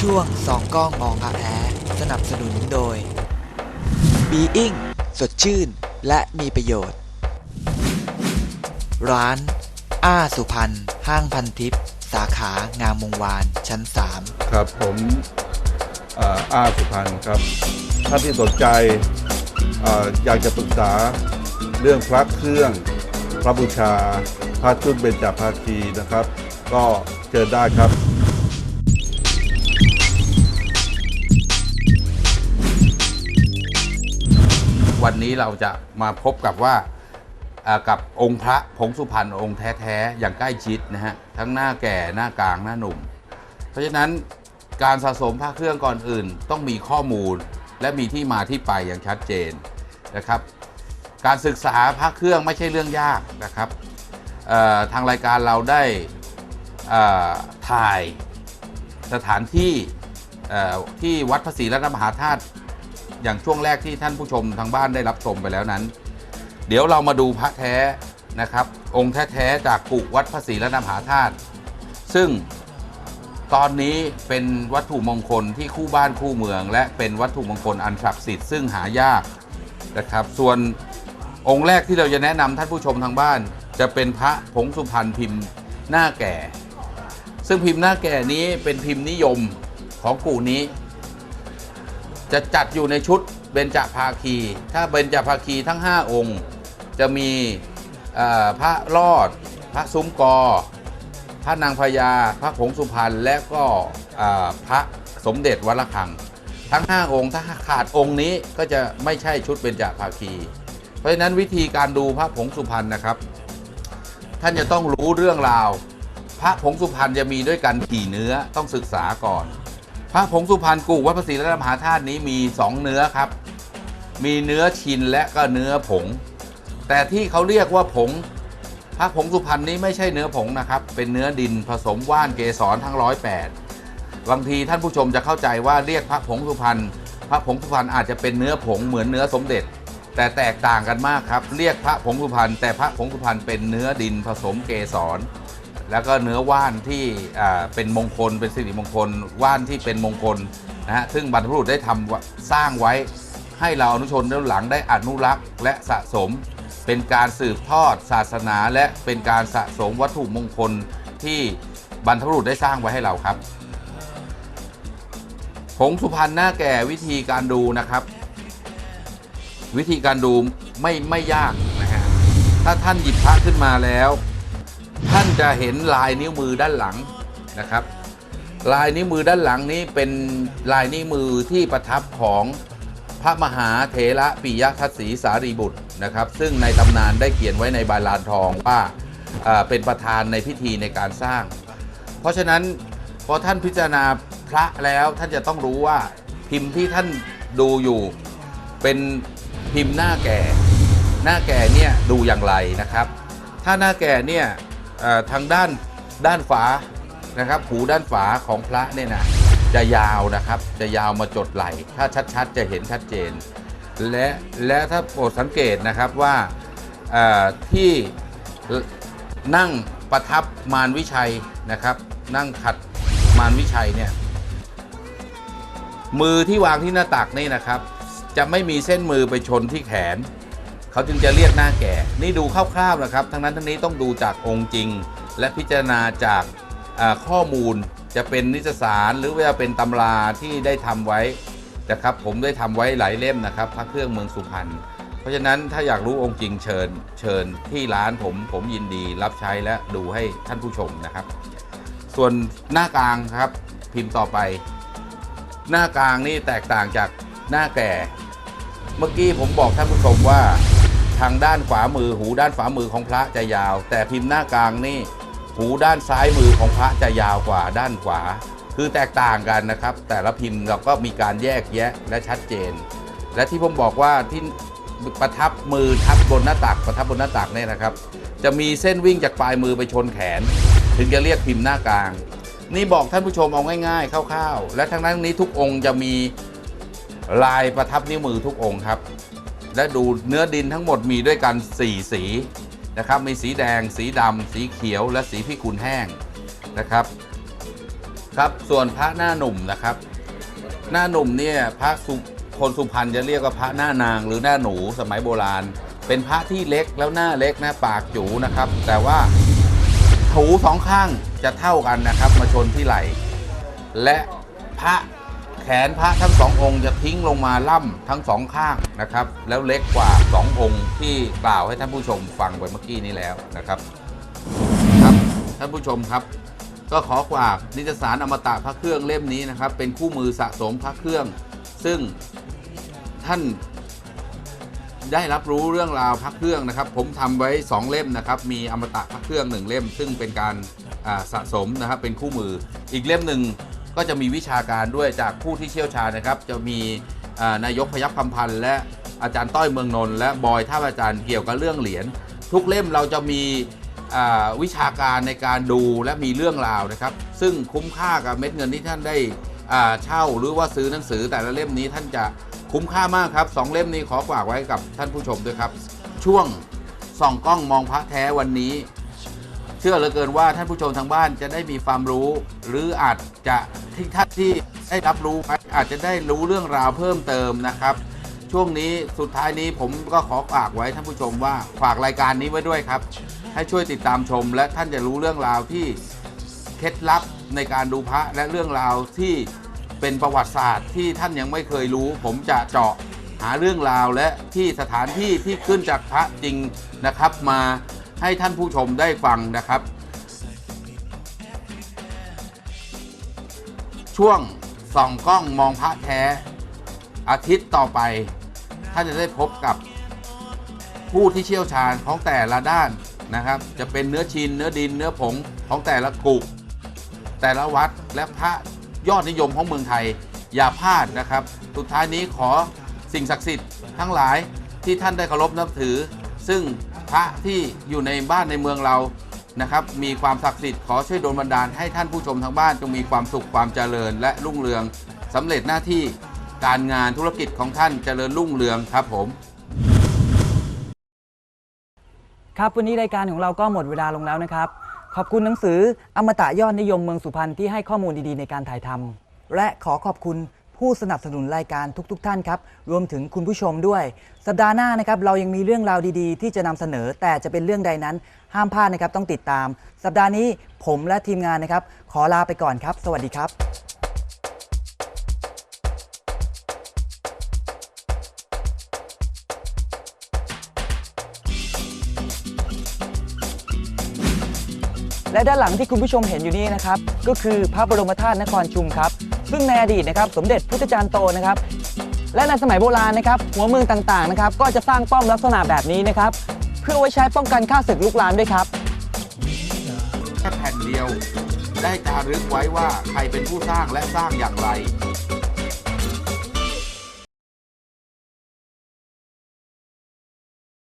ช่วงสองกล้องมองอาแอสนับสนุนโดยบีอิงสดชื่นและมีประโยชน์ ร้าน อ้าสุพรรณห้างพันทิพย์สาขางามวงวานชั้น3ครับผมเอ่ออาสุพรรณครับท่านที่สนใจเอ่ออยากจะปรึกษาเรื่องพระเครื่อง พระบูชาพระชุดเบญจภาคีนะครับ ก็เจอได้ครับ วันนี้เราจะมาพบกับว่ากับองค์พระผงสุพรรณองค์แท้ๆอย่างใกล้ชิดนะฮะทั้งหน้าแก่หน้ากลางหน้าหนุ่ม เพราะฉะนั้นการสะสมพระเครื่องก่อนอื่น ต้องมีข้อมูลและมีที่มาที่ไปอย่างชัดเจนนะครับ การศึกษาพระเครื่องไม่ใช่เรื่องยากนะครับทางรายการเราได้ถ่ายสถานที่ที่วัดพระศรีรัตนมหาธาตุ อย่างช่วงแรกที่ท่านผู้ชมทางบ้านได้รับชมไปแล้วนั้น เดี๋ยวเรามาดูพระแท้นะครับ องค์แท้ๆจากกุวัดพระศรีรัตนมหาธาตุซึ่งตอนนี้เป็นวัตถุมงคลที่คู่บ้านคู่เมือง และเป็นวัตถุมงคลอันศักดิ์สิทธิ์ซึ่งหายากนะครับ ส่วนองค์แรกที่เราจะแนะนำท่านผู้ชมทางบ้าน จะเป็นพระผงสุพรรณพิมพ์หน้าแก่ ซึ่งพิมพ์หน้าแก่นี้เป็นพิมพ์นิยมของกูนี้ จะจัดอยู่ในชุดเบญจภาคี ถ้าเบญจภาคีทั้ง 5 องค์ จะมีพระรอด พระซุ้มกอ พระนางพญา พระผงสุพรรณ และก็พระสมเด็จวัดระฆัง ทั้ง 5 องค์ ถ้าขาดองค์นี้ก็จะไม่ใช่ชุดเบญจภาคี เพราะฉะนั้นวิธีการดูพระผงสุพรรณนะครับ ท่านจะต้องรู้เรื่องราว พระผงสุพรรณจะมีด้วยกันกี่เนื้อต้องศึกษาก่อน พระผงสุพรรณกูวัดพระศรีรัตนมหาธาตุนี้มี 2 เนื้อครับ มีเนื้อชินและก็เนื้อผง แต่ที่เขาเรียกว่าผง พระผงสุพรรณนี้ไม่ใช่เนื้อผงนะครับ เป็นเนื้อดินผสมว่านเกสรทั้งร้อยแปดบางทีท่านผู้ชมจะเข้าใจว่าเรียกพระผงสุพรรณพระผงสุพรรณอาจจะเป็นเนื้อผงเหมือนเนื้อสมเด็จ แต่แตกต่างกันมากครับ เรียกพระผงสุพรรณแต่พระผงสุพรรณเป็นเนื้อดินผสมเกสร แล้วก็เนื้อว่านที่เป็นมงคล เป็นสิริมงคล ว่านที่เป็นมงคลนะฮะซึ่งบรรพบุรุษได้ทำไว้สร้างไว้ ให้เราอนุชนรุ่นหลังได้อนุรักษ์ และสะสม เป็นการสืบทอดศาสนา และเป็นการสะสมวัตถุมงคลที่บรรพบุรุษได้สร้างไว้ให้เราครับผงสุพรรณหน้าแก่วิธีการดูนะครับ วิธีการดูไม่ไม่ยากนะฮะถ้าท่านหยิบพระขึ้นมาแล้ว ท่านจะเห็นลายนิ้วมือด้านหลังนะครับ ลายนิ้วมือด้านหลังนี้เป็นลายนิ้วมือที่ประทับของพระมหาเถระปิยทัศสีสารีบุตรนะครับ ซึ่งในตำนานได้เขียนไว้ในบาลานทองว่าเป็นประธานในพิธีในการสร้าง เพราะฉะนั้นพอท่านพิจารณาพระแล้วท่านจะต้องรู้ว่าพิมพ์ที่ท่านดูอยู่เป็นพิมพ์หน้าแก่ หน้าแก่เนี่ยดูอย่างไรนะครับ ถ้าหน้าแก่เนี่ย ทางด้านด้านฝานะครับหูด้านฝาของพระเนี่ยนะจะยาวนะครับจะยาวมาจดไหลถ้าชัดๆ จะเห็นชัดเจน และและถ้าโปรดสังเกตนะครับว่าที่นั่งประทับมารวิชัยนะครับ นั่งขัดมารวิชัยเนี่ยมือที่วางที่หน้าตักนี่นะครับ จะไม่มีเส้นมือไปชนที่แขน เขาจึงจะเรียกหน้าแก่ นี่ดูคร่าวๆนะครับ ทั้งนั้นทั้งนี้ต้องดูจากองค์จริง และพิจารณาจากข้อมูลจะเป็นนิตยสารหรือว่าเป็นตำราที่ได้ทำไว้นะครับ ผมได้ทำไว้หลายเล่มนะครับพระเครื่องเมืองสุพรรณเพราะฉะนั้นถ้าอยากรู้องค์จริงเชิญ เชิญที่ร้านผมผมยินดีรับใช้และดูให้ท่านผู้ชมนะครับ ส่วนหน้ากลางครับพิมพ์ต่อไป หน้ากลางนี่แตกต่างจากหน้าแก่ เมื่อกี้ผมบอกท่านผู้ชมว่า ทางด้านขวามือ หูด้านขวามือของพระจะยาว แต่พิมพ์หน้ากลางนี่ หูด้านซ้ายมือของพระจะยาวกว่าด้านขวา คือแตกต่างกันนะครับ แต่ละพิมพ์เราก็มีการแยกแยะและชัดเจน และที่ผมบอกว่าที่ประทับมือทับบนหน้าตักประทับบนหน้าตักเนี่ยนะครับ จะมีเส้นวิ่งจากปลายมือไปชนแขน ถึงจะเรียกพิมพ์หน้ากลาง นี่บอกท่านผู้ชมเอาง่ายๆคร่าวๆ และทั้งนั้นนี้ทุกองค์จะมีลายประทับนิ้วมือทุกองค์ครับ และดูเนื้อดินทั้งหมดมีด้วยกัน 4 สีนะครับมีสีแดง สีดำสีเขียว และสีพิกุลแห้งนะครับครับส่วนพระหน้าหนุ่มนะครับ หน้าหนุ่มเนี่ยพระสุคนสุพรรณจะเรียกว่าพระหน้านางหรือหน้าหนูสมัยโบราณ เป็นพระที่เล็กแล้วหน้าเล็กนะปากจูนะครับ แต่ว่าถูสองข้างจะเท่ากันนะครับ มาชนที่ไหล่และพระ ขนพระทั้งสององค์จะทิ้งลงมาล่ำทั้งสองข้างนะครับ แล้วเล็กกว่าสององค์ที่กล่าวให้ท่านผู้ชมฟังไปเมื่อกี้นี้แล้วนะครับครับ ท่านผู้ชมครับ ก็ขอฝากนิตยสารอมตะพระเครื่องเล่มนี้นะครับ เป็นคู่มือสะสมพระเครื่อง ซึ่งท่านได้รับรู้เรื่องราวพระเครื่องนะครับ ผมทำไว้ 2 เล่มนะครับ มีอมตะพระเครื่องหนึ่งเล่ม ซึ่งเป็นการสะสมนะครับเป็นคู่มืออีกเล่มหนึ่ง ก็จะมีวิชาการด้วยจากผู้ที่เชี่ยวชาญนะครับ จะมีนายกพยัคฆ์คำพันธ์และอาจารย์ต้อยเมืองนนท์และบอยท่าอาจารย์เกี่ยวกับเรื่องเหรียญทุกเล่มเราจะมีวิชาการในการดูและมีเรื่องราวนะครับ ซึ่งคุ้มค่ากับเม็ดเงินที่ท่านได้เช่าหรือว่าซื้อหนังสือแต่ละเล่มนี้ท่านจะคุ้มค่ามากครับสองเล่มนี้ขอฝากไว้กับท่านผู้ชมด้วยครับ ช่วงส่องกล้องมองพระแท้วันนี้ เชื่อเหลือเกินว่าท่านผู้ชมทางบ้านจะได้มีความรู้ หรืออาจจะที่ท่านที่ได้รับรู้ไปอาจจะได้รู้เรื่องราวเพิ่มเติมนะครับ ช่วงนี้สุดท้ายนี้ผมก็ขอฝากไว้ท่านผู้ชมว่าฝากรายการนี้ไว้ด้วยครับ ให้ช่วยติดตามชม และท่านจะรู้เรื่องราวที่เคล็ดลับในการดูพระและเรื่องราวที่เป็นประวัติศาสตร์ที่ท่านยังไม่เคยรู้ ผมจะเจาะหาเรื่องราวและที่สถานที่ที่ขึ้นจากพระจริงนะครับมา ให้ท่านผู้ชมได้ฟังนะครับ ช่วงส่องกล้องมองพระแท้ อาทิตย์ต่อไป ท่านจะได้พบกับผู้ที่เชี่ยวชาญของแต่ละด้านนะครับ จะเป็นเนื้อชินเนื้อดินเนื้อผงของแต่ละกุแต่ละวัดและพระยอดนิยมของเมืองไทยอย่าพลาดนะครับ สุดท้ายนี้ขอสิ่งศักดิ์สิทธิ์ทั้งหลายที่ท่านได้เคารพนับถือ ซึ่ง พระที่อยู่ในบ้านในเมืองเรานะครับ มีความศักดิ์สิทธิ์ขอช่วยโดนบันดาลให้ท่านผู้ชมทางบ้านจงมีความสุขความเจริญ และรุ่งเรืองสำเร็จหน้าที่การงานธุรกิจของท่านเจริญรุ่งเรืองครับผม ครับวันนี้รายการของเราก็หมดเวลาลงแล้วนะครับ ขอบคุณหนังสืออมตะยอดนิยมเมืองสุพรรณที่ให้ข้อมูลดีๆในการถ่ายทำและขอขอบคุณ ผู้สนับสนุนรายการทุกๆทท่านครับ รวมถึงคุณผู้ชมด้วย สัปดาห์หน้านะครับเรายังมีเรื่องราวดีๆ ที่จะนำเสนอ แต่จะเป็นเรื่องใดนั้น ห้ามพลาดนะครับต้องติดตาม สัปดาห์นี้ผมและทีมงานนะครับ ขอลาไปก่อนครับ สวัสดีครับและด้านหลังที่คุณผู้ชมเห็นอยู่นี้นะครับ ก็คือพระบรมธาตุนครชุมครับ ซึ่งในอดีตนะครับสมเด็จพุทธจารย์โตนะครับ และในสมัยโบราณนะครับหัวเมืองต่างๆนะครับก็จะสร้างป้อมลักษณะแบบนี้นะครับ เพื่อไว้ใช้ป้องกันข้าศึกลุกลามด้วยครับ แค่แผ่นเดียว ได้จารึกไว้ว่าใครเป็นผู้สร้างและสร้างอย่างไร